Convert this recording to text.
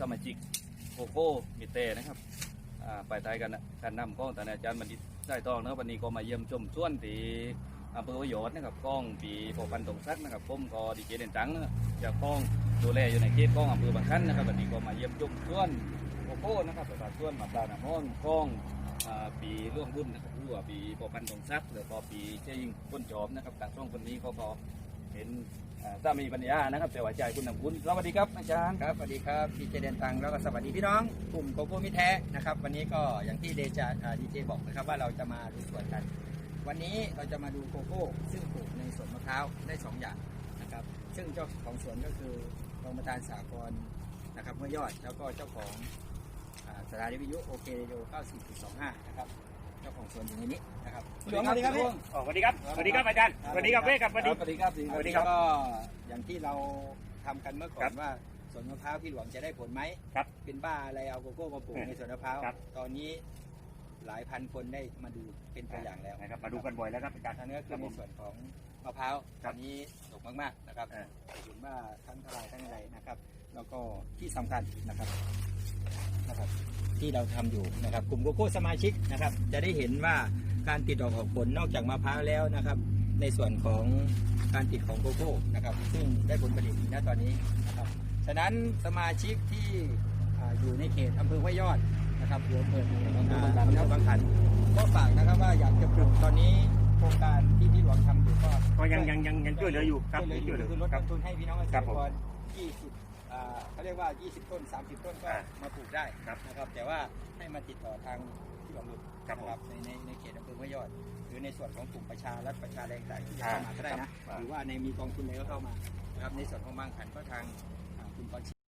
สมาชิกโกโก้มิเตนะครับอ่าไปไทยกันนะการนำกล้องแต่อาจารย์บัณฑิตได้ตองนะครับวันนี้ก็มาเยี่ยมชมส่วนที่อำเภอประโยชน์นะครับกล้องปีปกพันตรงซักนะครับผมก็ดีเจเด่นจังนะจากกล้องดูแลอยู่ในเขตกล้องอำเภอบางขันนะครับวันนี้ก็มาเยี่ยมชมส่วนโกโก้นะครับประชาส่วนมาปลาหน้าห้อนกล้องปีร่วมบุญนนะครับรู้ว่าปีปอพันธ์ทองซักหรือพอปีเจ้ายิงพ้นจอมนะครับต่างช่วงคนนี้เขาก็ เห็นอ่าสามีปัญญานะครับแต่ว่าใจคุณนำคุณสวัสดีครับอาจารย์ครับสวัสดีครับดีเจเดนตังแล้วก็สวัสดีพี่น้องกลุ่มโกโก้มิแท้นะครับวันนี้ก็อย่างที่เดจาดีเจบอกนะครับว่าเราจะมาดูสวนกัน วันนี้เราจะมาดูโกโก้ ซึ่งปลูกในสวนมะพร้าวได้สองอย่างนะครับซึ่งเจ้าของสวนก็คือรองประธานสากลนะครับเมื่อยอดแล้วก็เจ้าของสถานีวิทยุโอเคโย94.25 นะครับ จ้าของสวนอยู่ในนี้นะครับสวัสดีครับพี่อ๋อสวัสดีครับสวัสดีครับอาจารย์สวัสดีครับเว้ยครับสวัสดีสวัสดีครับวันนี้ก็อย่างที่เราทำกันเมื่อก่อครันบว่าสวนมะพร้าวพี่หลวงจะได้ผลไหมครับเป็นบ้าอะไรเอาโกโก้มาปลูกเออในสวนมะพร้าวครับตอนนี้หลายพันคนได้มาดูเป็นตัวอย่างแล้วนะครับมาดูกันบ่อยแล้วครับอาจารย์อันนี้ก็คือครับในผมส่วนของมะพร้าวคตรัอบนนี้ดกมากๆนะครับเออเห็นว่าทั้งทลายทั้งอะไรนะครับ แล้วก็ที่สำคัญนะครับนะครับ ที่เราทำอยู่นะครับ กลุ่มโกโก้สมาชิกนะครับ จะได้เห็นว่าการติดดอกออกผลนอกจากมะพร้าวแล้วนะครับ ในส่วนของการติดของโกโก้นะครับ ซึ่งได้ผลผลิตณตอนนี้นะครับฉะนั้นสมาชิกที่อ่าอยู่ในเขตอำเภอห้วยยอดนะครับหรืออำเภอเมืองอ่าอำเภอบางขันก็ฝากนะครับว่าอยากจะปลูกตอนนี้โครงการที่พี่หลวงทำอยู่ก็ก็ยังยังยังยังช่วยเหลืออยู่ครับช่วยเหลืออยู่ช่วยเหลือคือลดครัต้บนทุนให้พี่น้องเกษครัตบรผมกร20 อ่าเขาเรียกว่า 20 ต้น 30 ต้นก็อ่ามาปลูกได้ครับนะครับ แต่ว่าให้มาติดต่อทางพี่หลวงหลุดครับนะผมในในในเขตอำเภอห้วยยอด หรือในส่วนของกลุ่มประชารัฐประชาแรงต่างที่จะอ่าเข้ามาก็ได้นะครับหรือว่าในมีกองทุนอะไรก็เข้ามานะครับในส่วนของบางขันก็ทางอ่าคุณกร